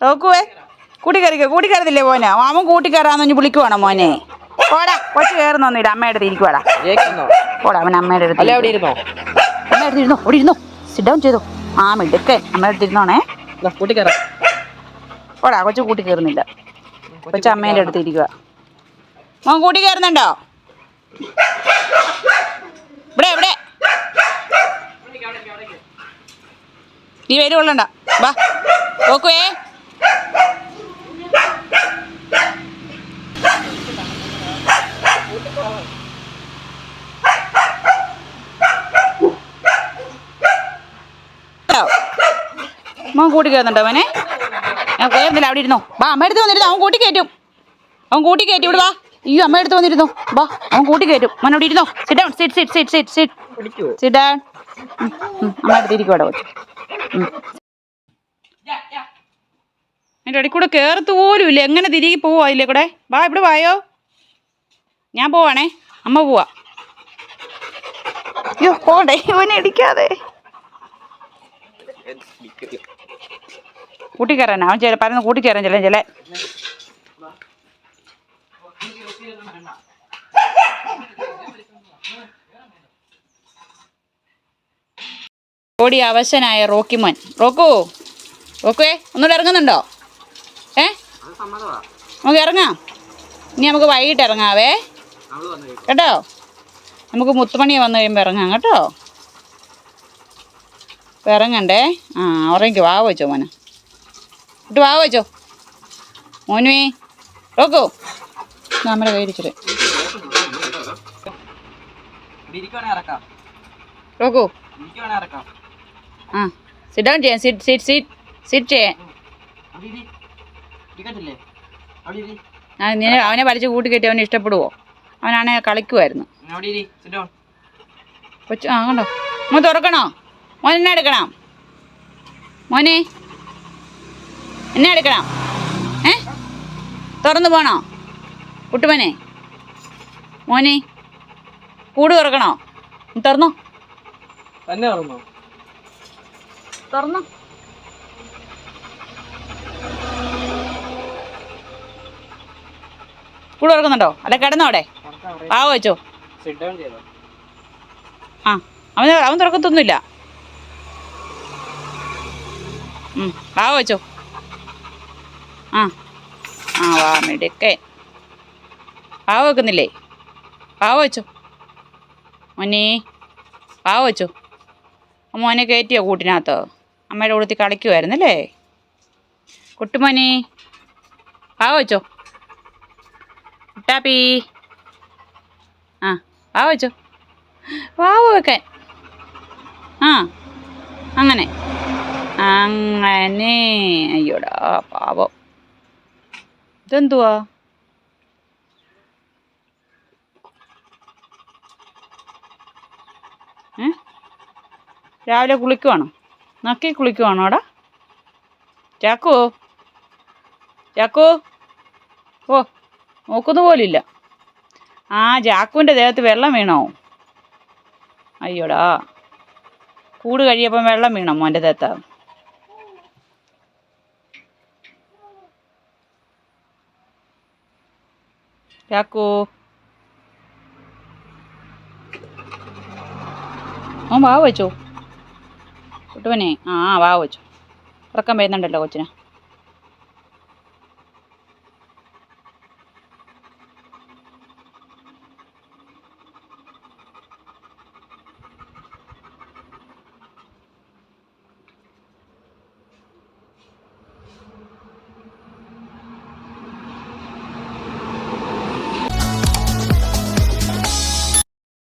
നോക്കുവേ. കൂട്ടി കയറിക്കോ കൂട്ടി കയറത്തില്ലേ മോനെ? മാമൻ കൂട്ടി കയറാന്ന് പറഞ്ഞ് വിളിക്കുവാണോ മോനെ? ഓടാ കൊച്ചു കയറുന്നൊന്നുമില്ല അമ്മയുടെ അടുത്ത് ഇരിക്കുവാടാ. ഓടാ അവൻ അമ്മയുടെ അടുത്ത് അവിടെ ഇരുന്നോ അമ്മയുടെ അടുത്ത് ഇരുന്നോ ഓടി ഇരുന്നോ. സിറ്റ് ഡൗൺ ചെയ്തോ. ആ മിടുക്കൻ. അമ്മയുടെ അടുത്ത് ഇരുന്നോണേ. കൂട്ടി കൂട്ടിക്കയറാം. പോടാ കൊച്ചു കൂട്ടി കയറുന്നില്ല കൊച്ചു അമ്മേന്റെ അടുത്ത് ഇരിക്കുക മോൻ കൂട്ടി കയറുന്നുണ്ടോ ഇവിടെ. ഇവിടെ നീ വരുവുള്ളണ്ട കൊള്ളണ്ട. വാ. നോക്കുവേ മോൻ കൂട്ടി കയറുന്നുണ്ടോ അവനെ ഞാൻ കയറുന്നില്ല അവിടെ ഇരുന്നോ? വാ അമ്മ എടുത്ത് വന്നിരുന്നു? അവൻ കൂട്ടി കയറ്റും. അവൻ കൂട്ടി കയറ്റി ഇവിടെ വാ. അയ്യോ അമ്മ എടുത്ത് വന്നിരുന്നു? വാ അവൻ കൂട്ടി കയറ്റും. മോൻ അവിടെ ഇരുന്നോ? Sit down sit sit sit sit sit sit down അമ്മ എടുത്തിരിക്കും അവിടെ അതിന്റെ ഇടയിൽ കൂടെ കയറത്ത് പോലും ഇല്ല. എങ്ങനെ തിരികെ പോവോ അതിലെ കൂടെ? വാ ഇവിടെ വായോ? ഞാൻ പോവാണേ. അമ്മ പോവാ. അയ്യോ പോണ്ടേ. ഇവനെ ഇടിക്കാതെ. കൂട്ടിക്കയറാൻ. അവൻ ചില പരന്ന് കൂട്ടിക്കയറാൻ ചില ചില. ഓടി അവശനായ റോക്കിമോൻ. റോക്കു റോക്കുവേ ഒന്നുകൂടെ ഇറങ്ങുന്നുണ്ടോ? നമുക്ക് ഇറങ്ങാം ഇനി നമുക്ക് വൈകിട്ട് ഇറങ്ങാവേ കേട്ടോ നമുക്ക് മുത്തുമണി വന്നു കഴിയുമ്പോൾ ഇറങ്ങാം കേട്ടോ ഇപ്പം ഇറങ്ങണ്ടേ ആ ഉറങ്ങിക്കോ വാ വെച്ചോ മോനെ ഇട്ട് വാ വെച്ചോ മോനുവേ റോക്കോ നമ്മുടെ ഇരിക്കുവാണെ ഇറക്കാം ആ സിറ്റ് ഡൗൺ ചെയ്യാൻ സിറ്റ് സിറ്റ് സിറ്റ് സിറ്റ് ചെയ്യാൻ നീ അവനെ വലിച്ചു കൂട്ടി കെട്ടി അവനെ ഇഷ്ടപ്പെടുവോ? അവനാണെ കളിക്കുമായിരുന്നു കൊച്ചു ആ കണ്ടോ? മോൻ തുറക്കണോ? മോൻ എന്നെ എടുക്കണം. മോനെ. എന്നെ എടുക്കണം. ഏ? തുറന്നു പോണോ? കുട്ടുമോനെ. മോനെ. കൂട് തുറക്കണോ? തുറന്നോ. തന്നെ തുറന്നോ. കൂട് തുറക്കുന്നുണ്ടോ? അല്ലെ കിടന്നോ അവിടെ? ആ വെച്ചോ ആ അവന് അവൻ തുറക്കത്തൊന്നുമില്ല. ഉം, വാ വെച്ചോ ആ ആ വാ മിടുക്കേ വാ വെക്കുന്നില്ലേ? വാ വെച്ചോ മോനെ വാ വെച്ചോ മോനെ കയറ്റിയോ കൂട്ടിനകത്ത്? അമ്മയുടെ കൂടത്തിൽ കളിക്കുമായിരുന്നല്ലേ കുട്ടുമോനെ വാ വെച്ചോ കുട്ടാപ്പി ആ വാ വെച്ചോ. വാവ് വെക്കാൻ. ആ അങ്ങനെ. അങ്ങനെ. അയ്യോടാ പാവം. ഇതെന്തുവാ? ഏ? രാവിലെ കുളിക്കുവാണോ? നക്കി കുളിക്കുവാണോ അവിടെ? ചാക്കോ? ചാക്കോ? ഓ നോക്കുന്ന പോലില്ല ആ ജാക്കുവിന്റെ ദേഹത്ത് വെള്ളം വീണോ അയ്യോടാ. കൂട് കഴിയപ്പം വെള്ളം വീണോ മോന്റെ ദേഹത്ത്? ചാക്കു ഓ വാ വെച്ചോ? കുട്ടുവനെ ആ വാ വെച്ചോ. ഉറക്കം വരുന്നുണ്ടല്ലോ കൊച്ചിന്.